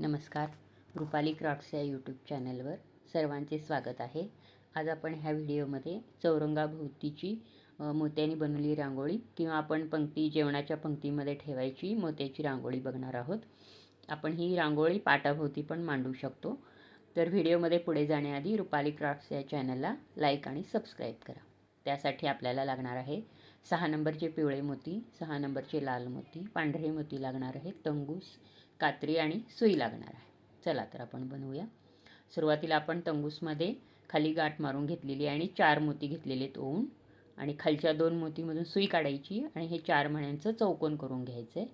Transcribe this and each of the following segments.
नमस्कार. रुपाली क्राफ्ट्स या यूट्यूब चॅनलवर सर्वांचे स्वागत आहे. आज आपण ह्या व्हिडिओमध्ये चौरंगाभोवतीची मोत्याने बनवलेली रांगोळी किंवा आपण पंक्ती जेवणाच्या पंक्तीमध्ये ठेवायची मोत्याची रांगोळी बघणार आहोत. आपण ही रांगोळी पाटाभोवती पण मांडू शकतो. तर व्हिडिओमध्ये पुढे जाण्याआधी रुपाली क्राफ्ट्स या चॅनलला लाईक आणि सबस्क्राईब करा. त्यासाठी आपल्याला लागणार आहे सहा नंबरचे पिवळे मोती सहा नंबरचे लाल मोती पांढरे मोती लागणार आहेत तंगूस कात्री आणि सुई लागणार आहे. चला तर आपण बनवूया. सुरुवातीला आपण तंगूसमध्ये खाली गाठ मारून घेतलेली आहे आणि चार मोती घेतलेले आहेत ओवून आणि खालच्या दोन मोतीमधून सुई काढायची आणि हे चार मण्यांचं चौकोन करून घ्यायचं आहे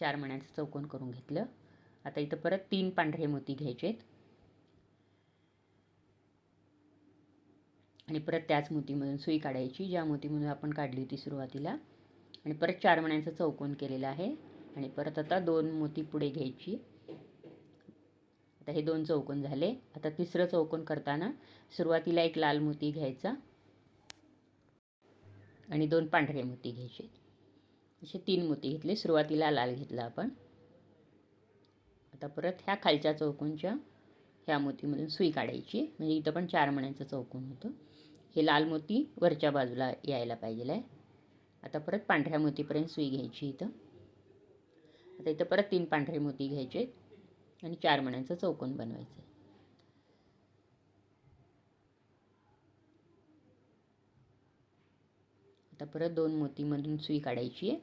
चार मण्यांचं चौकोन करून घेतलं. आता इथं परत तीन पांढरे मोती घ्यायचे आहेत. आणि परत त्याच मोतीमधून सुई काढायची. ज्या मोतीमधून आपण काढली होती सुरुवातीला. आणि परत चार मण्यांचं चौकोन केलेलं आहे. आणि परत आता दोन मोती पुढे घ्यायची. आता हे दोन चौकोन झाले. आता तिसरं चौकोन करताना सुरुवातीला एक लाल मोती घ्यायचा आणि दोन पांढरे मोती घ्यायचे. असे तीन मोती घेतले. सुरुवातीला लाल घेतला आपण. आता परत ह्या खालच्या चौकोनच्या ह्या मोतीमधून सुई काढायची. म्हणजे इथं पण चार मण्याचं चौकोन होतं. हे लाल मोती वरच्या बाजूला यायला पाहिजे आहे. आता परत पांढऱ्या मोतीपर्यंत सुई घ्यायची इथं. आता इथं परत तीन पांढरे मोती घ्यायचे आणि चार मण्यांचं चौकोन बनवायचं. आता परत दोन मोतीमधून सुई काढायची आहे.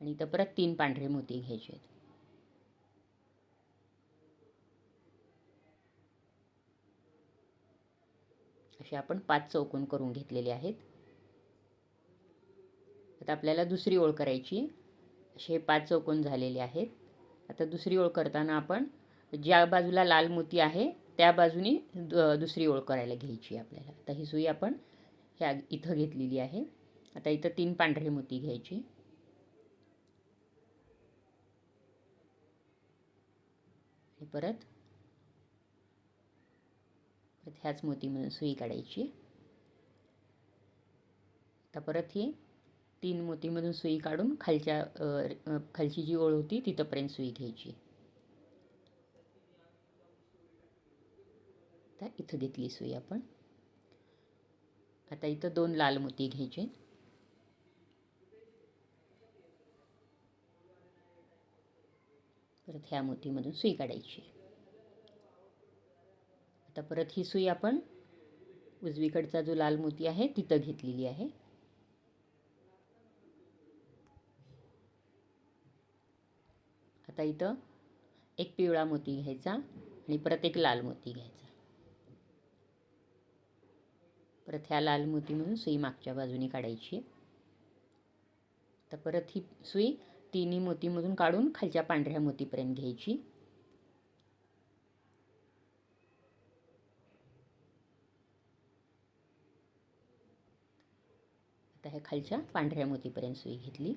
आणि इथं परत तीन पांढरे मोती घ्यायचे आहेत. असे आपण पाच चौकोन करून घेतलेले आहेत. आता आपल्याला दुसरी ओळ करायची. असे पाच चौकोन झालेले आहेत. आता दुसरी ओळ करताना आपण ज्या बाजूला लाल मोती आहे त्या बाजूने दुसरी ओळ करायला घ्यायची आपल्याला. आता ही सुई आपण ह्या इथं घेतलेली आहे. आता इथं तीन पांढरे मोती घ्यायची. परत परत ह्याच मोतीमधून सुई काढायची. आता परत ही तीन मोतीमधून सुई काढून खालच्या खालची जी ओळ होती तिथंपर्यंत सुई घ्यायची. आता इथं घेतली सुई आपण. आता इथं दोन लाल मोती घ्यायचे. परत ह्या मोतीमधून सुई काढायची. आता परत ही सुई आपण उजवीकडचा जो लाल मोती आहे तिथं घेतलेली आहे. आता इथं एक पिवळा मोती घ्यायचा आणि परत एक लाल मोती घ्यायचा. परत ह्या लाल मोतीमधून सुई मागच्या बाजूने काढायची. तर परत ही सुई तिन्ही मोतीमधून काढून खालच्या पांढऱ्या मोतीपर्यंत घ्यायची. आता ह्या खालच्या पांढऱ्या मोतीपर्यंत सुई घेतली.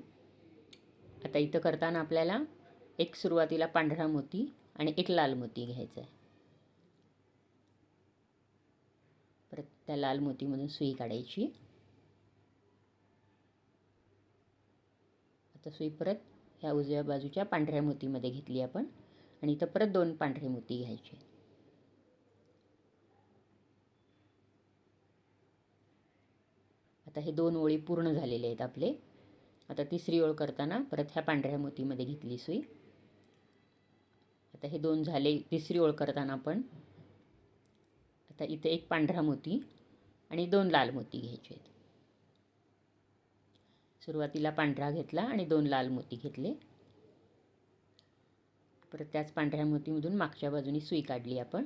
आता इथं करताना आपल्याला एक सुरुवातीला पांढरा मोती आणि एक लाल मोती घ्यायचा आहे. परत त्या लाल मोतीमधून सुई काढायची. आता सुई परत ह्या उजव्या बाजूच्या पांढऱ्या मोतीमध्ये घेतली आपण आणि इथं परत दोन पांढरे मोती घ्यायचे. आता हे दोन ओळी पूर्ण झालेले आहेत आपले. आता तिसरी ओळ करताना परत ह्या पांढऱ्या मोतीमध्ये घेतली सुई. आता हे दोन झाले तिसरी ओळ करताना आपण आता इथे एक पांढरा मोती आणि दोन लाल मोती घ्यायचे आहेत. सुरुवातीला पांढरा घेतला आणि दोन लाल मोती घेतले. परत त्याच पांढऱ्या मोतीमधून मागच्या बाजूनी सुई काढली आपण.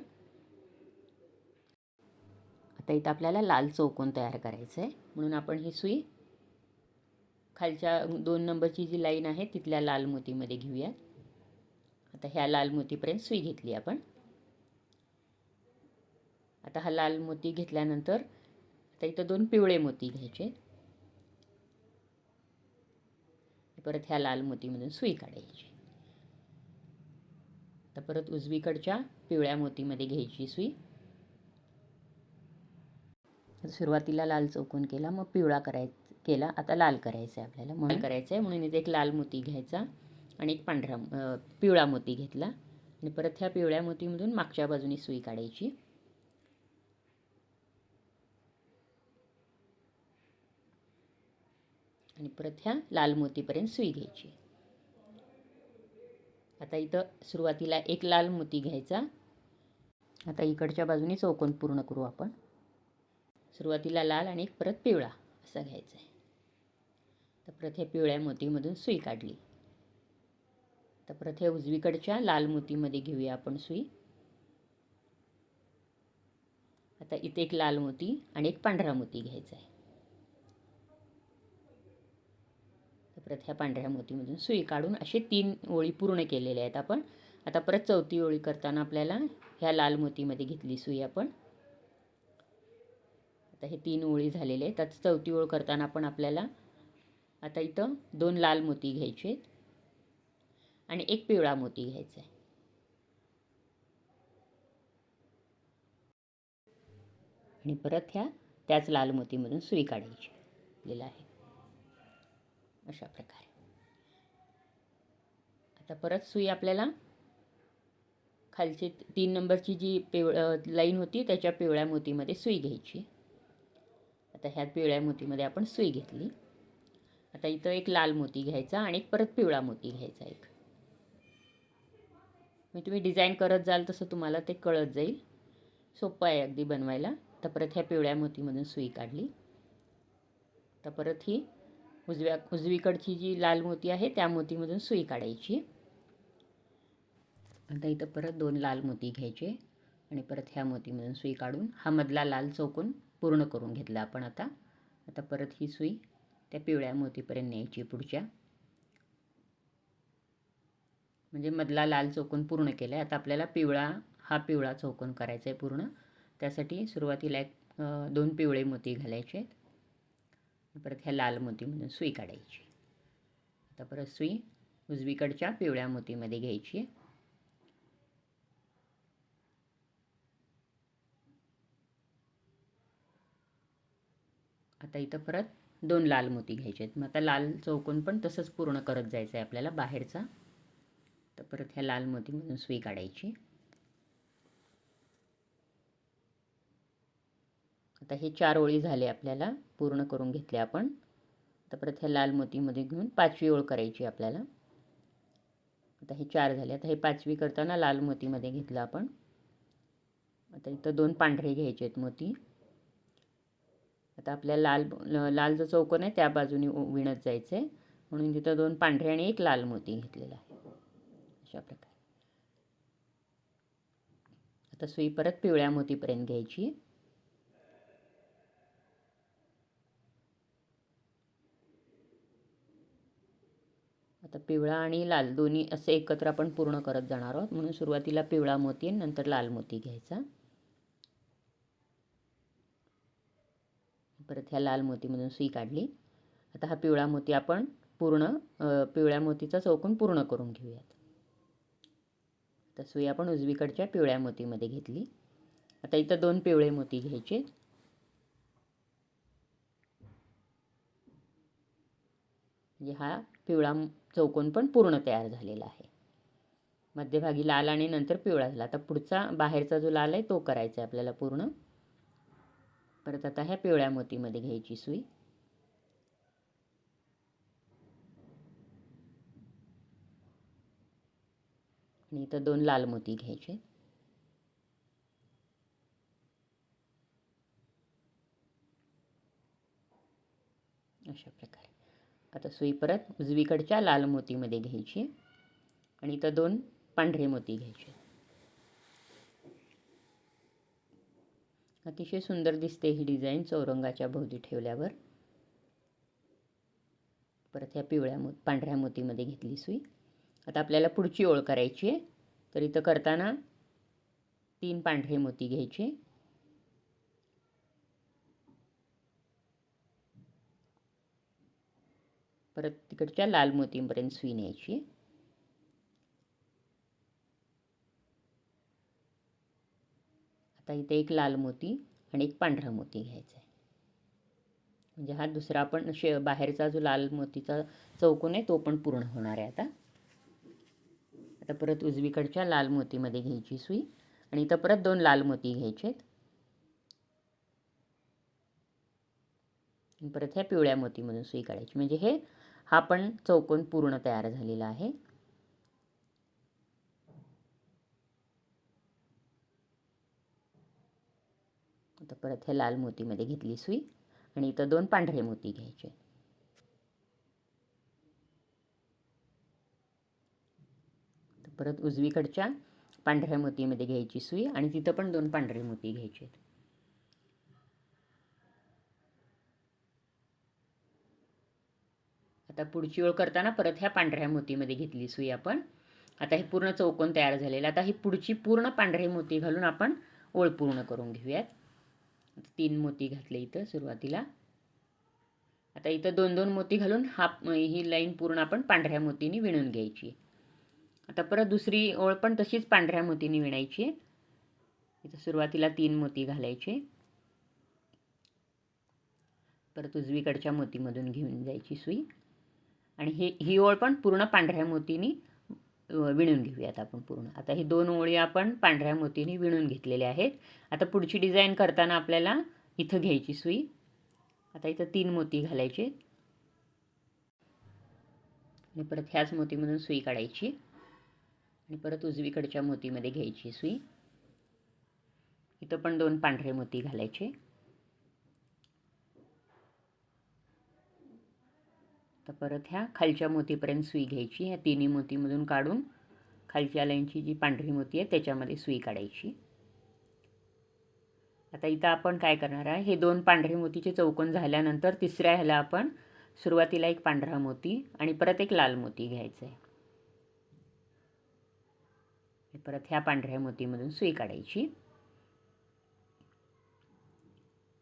आता इथं आपल्याला लाल चौकोन तयार करायचं आहे. म्हणून आपण ही सुई खालच्या दोन नंबरची जी लाईन आहे तिथल्या लाल मोतीमध्ये घेऊयात. आता ह्या लाल मोतीपर्यंत सुई घेतली आपण. आता हा लाल मोती घेतल्यानंतर आता इथं दोन पिवळे मोती घ्यायचे. परत ह्या लाल मोतीमधून सुई काढायची. आता परत उजवीकडच्या पिवळ्या मोतीमध्ये घ्यायची सुई. सुरुवातीला लाल चौकोन केला मग पिवळा कराय केला आता लाल करायचा आहे आपल्याला. म्हणून करायचं आहे म्हणून इथे एक लाल मोती घ्यायचा. आणि एक पांढरा पिवळा मोती घेतला. आणि परत ह्या पिवळ्या मोतीमधून मागच्या बाजूने सुई काढायची. आणि परत ह्या लाल मोतीपर्यंत सुई घ्यायची. आता इथं सुरुवातीला एक लाल मोती घ्यायचा. आता इकडच्या बाजूने चौकोन पूर्ण करू आपण. सुरुवातीला लाल आणि एक परत पिवळा असा घ्यायचा आहे. तर परत ह्या पिवळ्या मोतीमधून सुई काढली. तर परत ह्या उजवीकडच्या लाल मोतीमध्ये घेऊया आपण सुई. आता इथे एक लाल मोती आणि एक पांढरा मोती घ्यायचा आहे. तर परत ह्या पांढऱ्या मोतीमधून सुई काढून असे तीन ओळी पूर्ण केलेल्या आहेत आपण. आता परत चौथी ओळी करताना आपल्याला ह्या लाल मोतीमध्ये घेतली सुई आपण. आता हे तीन ओळी झालेले आहेत. आता चौथी ओळ करताना पण आपल्याला आता इथं दोन लाल मोती घ्यायचे आहेत. आणि एक पिवळा मोती घ्यायचा आहे. आणि परत ह्या त्याच लाल मोतीमधून सुई काढायची आपल्याला आहे. अशा प्रकारे. आता परत सुई आपल्याला खालची तीन नंबरची जी पिव लाईन होती त्याच्या पिवळ्या मोतीमध्ये सुई घ्यायची. आता ह्या पिवळ्या मोतीमध्ये आपण सुई घेतली. आता इथं एक लाल मोती घ्यायचा आणि एक परत पिवळा मोती घ्यायचा एक. मी तुम्ही डिझाईन करत जाल तसं तुम्हाला ते कळत जाईल. सोपं आहे अगदी बनवायला. तर परत ह्या पिवळ्या मोतीमधून सुई काढली. तर परत ही उजव्या उजवीकडची जी लाल मोती आहे त्या मोतीमधून सुई काढायची. आता इथं परत दोन लाल मोती घ्यायचे आणि परत ह्या मोतीमधून सुई काढून हा मधला लाल चौकोन पूर्ण करून घेतला आपण आता. आता परत ही सुई त्या पिवळ्या मोतीपर्यंत न्यायची पुढच्या. म्हणजे मधला लाल चौकोन पूर्ण केला आहे आता आपल्याला पिवळा हा पिवळा चौकोन करायचा आहे पूर्ण. त्यासाठी सुरुवातीला एक दोन पिवळे मोती घालायचे आहेत. परत ह्या लाल मोतीमधून सुई काढायची. आता परत सुई उजवीकडच्या पिवळ्या मोतीमध्ये घ्यायची आता इथं परत दोन लाल मोती घ्यायचे आहेत. मग आता लाल चौकोन पण तसंच पूर्ण करत जायचं आहे आपल्याला बाहेरचा. तर परत ह्या लाल मोतीमधून सुई काढायची. आता हे चार ओळी झाले आपल्याला पूर्ण करून घेतले आपण. आता परत ह्या लाल मोतीमध्ये घेऊन पाचवी ओळ करायची आपल्याला. आता हे चार झाले. आता हे पाचवी करताना लाल मोतीमध्ये घेतलं आपण. आता इथं दोन पांढरे घ्यायचे आहेत मोती. आता आपल्या लाल लाल जो चौकोन आहे त्या बाजूने विणत जायचं आहे म्हणून तिथं दोन पांढरे आणि एक लाल मोती घेतलेला आहे. अशा प्रकारे आता सुई परत पिवळ्या मोतीपर्यंत घ्यायची. आता पिवळा आणि लाल दोन्ही असे एकत्र आपण पूर्ण करत जाणार आहोत. म्हणून सुरुवातीला पिवळा मोती आणि नंतर लाल मोती घ्यायचा. परत ह्या लाल मोतीमधून सुई काढली. आता हा पिवळा मोती आपण पूर्ण पिवळ्या मोतीचा चौकून पूर्ण करून घेऊयात. तर सुई आपण उजवीकडच्या पिवळ्या मोतीमध्ये घेतली. आता इथं दोन पिवळे मोती घ्यायचे. म्हणजे हा पिवळा चौकोन पण पूर्ण तयार झालेला आहे. मध्यभागी लाल आणि नंतर पिवळा झाला. आता पुढचा बाहेरचा जो लाल आहे तो करायचा आहे आपल्याला पूर्ण. परत आता ह्या पिवळ्या मोतीमध्ये घ्यायची सुई. आणि इथं दोन लाल मोती घ्यायचे. अशा प्रकारे. आता सुई परत उजवीकडच्या लाल मोतीमध्ये घ्यायची आणि इथं दोन पांढरे मोती घ्यायचे. अतिशय सुंदर दिसते ही डिझाईन चौरंगाच्या भोवती ठेवल्यावर. परत ह्या पिवळ्या मो पांढऱ्या मोतीमध्ये घेतली सुई. आता आपल्याला पुढची ओळ करायची आहे. तर इथं करताना तीन पांढरे मोती घ्यायचे. परत तिकडच्या लाल मोतींपर्यंत सुई न्यायची. आता इथे एक लाल मोती आणि एक पांढरा मोती घ्यायचा आहे. म्हणजे हा दुसरा पण शे बाहेरचा जो लाल मोतीचा चौकोन आहे तो पण पूर्ण होणार आहे आता. आता परत उजवीकडच्या लाल मोतीमध्ये घ्यायची सुई आणि इथं परत दोन लाल मोती घ्यायचेत. परत ह्या पिवळ्या मोतीमधून सुई काढायची. म्हणजे हे हा पण चौकोन पूर्ण तयार झालेला आहे. आता परत ह्या लाल मोतीमध्ये घेतली सुई आणि इथं दोन पांढरे मोती घ्यायचे परत उजवीकडच्या पांढऱ्या मोतीमध्ये घ्यायची सुई आणि तिथं पण दोन पांढरे मोती घ्यायचे आहेत. आता पुढची ओळ करताना परत ह्या पांढऱ्या मोतीमध्ये घेतली सुई आपण. आता हे पूर्ण चौकोन तयार झालेलं. आता ही पुढची पूर्ण पांढरे मोती घालून आपण ओळ पूर्ण करून घेऊयात. तीन मोती घातले इथं सुरुवातीला. आता इथं दोन दोन मोती घालून हा ही लाईन पूर्ण आपण पांढऱ्या मोतीने विणून घ्यायची. आता परत दुसरी ओळ पण तशीच पांढऱ्या मोतीने विणायची. इथं सुरुवातीला तीन मोती घालायचे. परत उजवीकडच्या मोतीमधून घेऊन जायची सुई. आणि हे ही ओळ पण पूर्ण पांढऱ्या मोतीने विणून घेऊयात आपण पूर्ण. आता ही दोन ओळी आपण पांढऱ्या मोतीने विणून घेतलेल्या आहेत. आता पुढची डिझाईन करताना आपल्याला इथं घ्यायची सुई. आता इथं तीन मोती घालायचे. आणि परत ह्याच मोतीमधून सुई काढायची. आणि परत उजवीकडच्या मोतीमध्ये घ्यायची सुई. इथं पण दोन पांढरे मोती घालायचे. तर परत ह्या खालच्या मोतीपर्यंत सुई घ्यायची. ह्या तिन्ही मोतीमधून काढून खालच्या लाईनची जी पांढरी मोती आहे त्याच्यामध्ये सुई काढायची. आता इथं आपण काय करणार आहे हे दोन पांढरे मोतीचे चौकोन झाल्यानंतर तिसऱ्या ह्याला आपण सुरुवातीला एक पांढरा मोती आणि परत एक लाल मोती घ्यायचं आहे परत ह्या पांढऱ्या मोतीमधून सुई काढायची.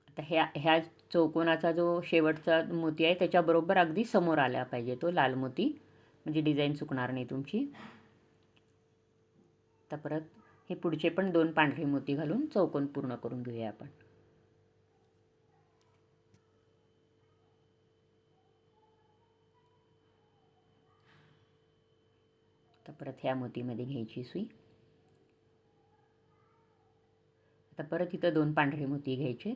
आता ह्या ह्या चौकोनाचा जो शेवटचा मोती आहे त्याच्याबरोबर अगदी समोर आला पाहिजे तो लाल मोती. म्हणजे डिझाईन चुकणार नाही तुमची. आता परत हे पुढचे पण दोन पांढरे मोती घालून चौकोन पूर्ण करून घेऊया आपण. तर परत ह्या मोतीमध्ये घ्यायची सुई. आता परत इथं दोन पांढरे मोती घ्यायचे.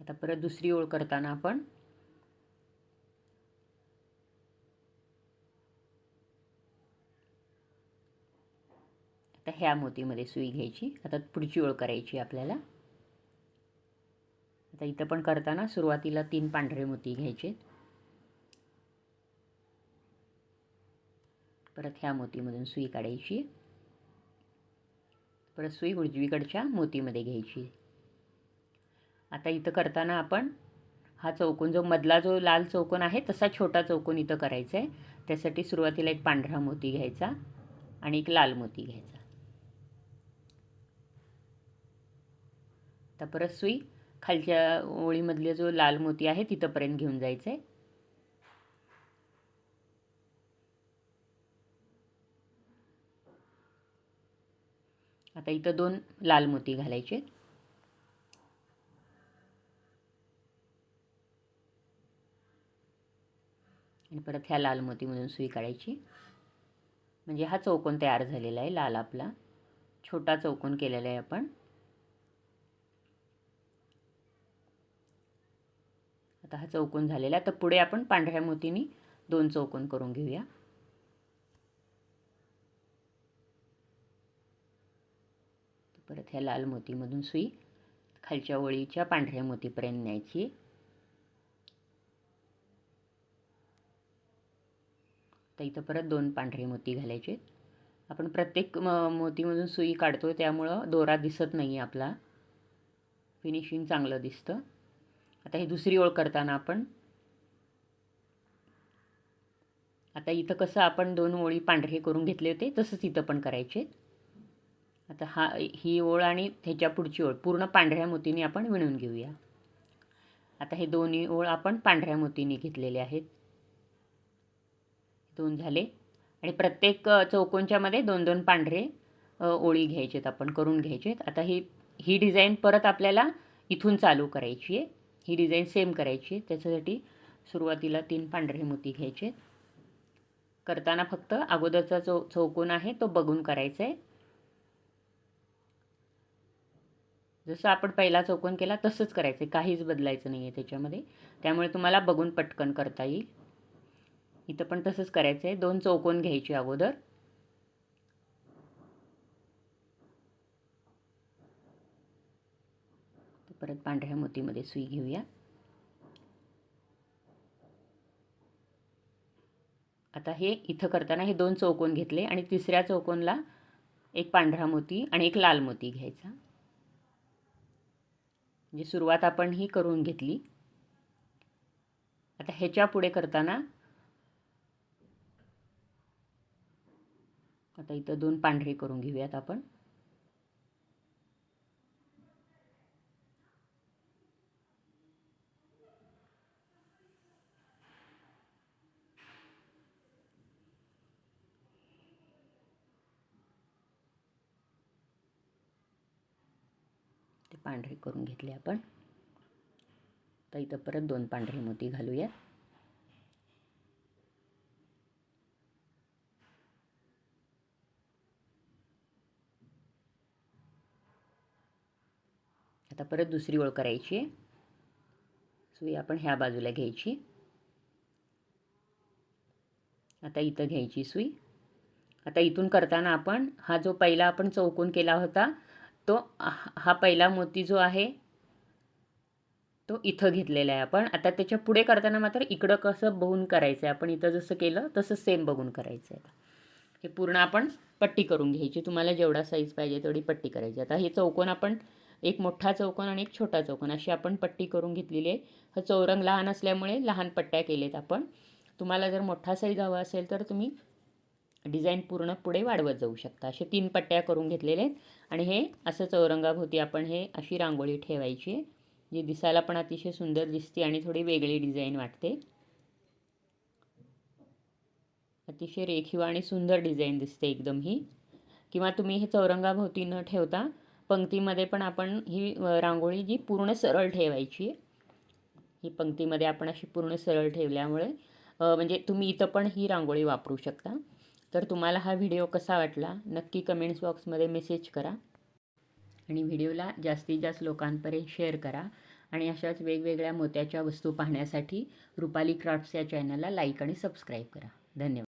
आता परत दुसरी ओळ करताना आपण आता ह्या मोतीमध्ये सुई घ्यायची. आता पुढची ओळ करायची आपल्याला. आता इथं पण करताना सुरुवातीला तीन पांढरे मोती घ्यायचे परत ह्या मोतीमधून सुई काढायची. परत सुई उजवीकडच्या मोतीमध्ये घ्यायची. आता इथं करताना आपण हा चौकोन जो मधला जो लाल चौकोन आहे तसा छोटा चौकोन इथं करायचा आहे त्यासाठी सुरुवातीला एक पांढरा मोती घ्यायचा आणि एक लाल मोती घ्यायचा. आता परत सुई खालच्या ओळीमधले जो लाल मोती आहे तिथंपर्यंत घेऊन जायचं आहे आता इथं दोन लाल मोती घालायचे. आणि परत ह्या लाल मोतीमधून सुई काढायची. म्हणजे हा चौकोन तयार झालेला आहे लाल आपला. छोटा चौकोन केलेला आहे आपण. आता हा चौकोन झालेला आहे. तर पुढे आपण पांढऱ्या मोतीने दोन चौकोन करून घेऊया. परत ह्या लाल मोतीमधून सुई खालच्या ओळीच्या पांढऱ्या मोतीपर्यंत न्यायची. तर इथं परत दोन पांढरे मोती घालायचे. आपण प्रत्येक म मोतीमधून सुई काढतो त्यामुळं दोरा दिसत नाही आपला. फिनिशिंग चांगलं दिसतं. आता ही दुसरी ओळ करताना आपण आता इथं कसं आपण दोन ओळी पांढरे करून घेतले होते तसंच इथं पण करायचे. आता हा ही ओळ आणि ह्याच्या पुढची ओळ पूर्ण पांढऱ्या मोतीने आपण विणून घेऊया. आता हे दोन्ही ओळ आपण पांढऱ्या मोतीने घेतलेले आहेत. दोन झाले. आणि प्रत्येक चौकोनच्यामध्ये दोन दोन पांढरे ओळी घ्यायचेत आपण करून घ्यायचेत. आता ही ही डिझाईन परत आपल्याला इथून चालू करायची आहे. ही डिझाईन सेम करायची आहे. त्याच्यासाठी सुरुवातीला तीन पांढरे मोती घ्यायचे करताना फक्त अगोदरचा चौ चौकोन आहे तो बघून करायचा आहे. जसं आपण पहिला चौकोन केला तसंच करायचं. आहे काहीच बदलायचं नाही आहे त्याच्यामध्ये. त्यामुळे तुम्हाला बघून पटकन करता येईल. इथं पण तसंच करायचं आहे दोन चौकोन घ्यायचे अगोदर. परत पांढऱ्या मोतीमध्ये सुई घेऊया. आता हे इथं करताना हे दोन चौकोन घेतले आणि तिसऱ्या चौकोनला एक पांढरा मोती आणि एक लाल मोती घ्यायचा. म्हणजे सुरुवात आपण ही करून घेतली. आता ह्याच्या पुढे करताना आता इथं दोन पांढरे करून घेऊयात आपण ते पांढरे करून घेतले आपण. तर इथं परत दोन पांढरे मोती घालूया. आता परत दुसरी ओळ करायची आहे. सुई आपण ह्या बाजूला घ्यायची. आता इथं घ्यायची सुई. आता इथून करताना आपण हा जो पहिला आपण चौकोन केला होता तो हा पहिला मोती जो आहे तो इथं घेतलेला आहे आपण. आता त्याच्या पुढे करताना मात्र इकडं कसं बघून करायचं आहे आपण इथं जसं केलं तसं सेम बघून करायचं आहे हे पूर्ण आपण पट्टी करून घ्यायची. तुम्हाला जेवढा साईज पाहिजे तेवढी पट्टी करायची. आता हे चौकोन आपण एक मोठा चौकोन आणि एक छोटा चौकोन अशी आपण पट्टी करून घेतलेली आहे. हा चौरंग लहान असल्यामुळे लहान पट्ट्या केलेत आपण. तुम्हाला जर मोठा साईज हवा असेल तर तुम्ही डिझाईन पूर्ण पुढे वाढवत जाऊ शकता. असे तीन पट्ट्या करून घेतलेले आहेत. आणि हे असं चौरंगाभोवती आपण हे अशी रांगोळी ठेवायची आहे जी दिसायला पण अतिशय सुंदर दिसते आणि थोडी वेगळी डिझाईन वाटते. अतिशय रेखीव आणि सुंदर डिझाईन दिसते एकदम ही. किंवा तुम्ही हे चौरंगाभोवती न ठेवता पंक्तीमध्ये पण आपण ही रांगोळी जी पूर्ण सरळ ठेवायची ही पंक्तीमध्ये आपण अशी पूर्ण सरळ ठेवल्यामुळे म्हणजे तुम्ही इथं पण ही रांगोळी वापरू शकता. तर तुम्हाला हा व्हिडिओ कसा वाटला नक्की कमेंट्स बॉक्समध्ये मेसेज करा. आणि व्हिडिओला जास्तीत जास्त लोकांपर्यंत शेअर करा आणि अशाच वेगवेगळ्या मोत्याच्या वस्तू पाहण्यासाठी रुपाली क्राफ्ट्स या चॅनलला लाईक आणि सबस्क्राईब करा. धन्यवाद.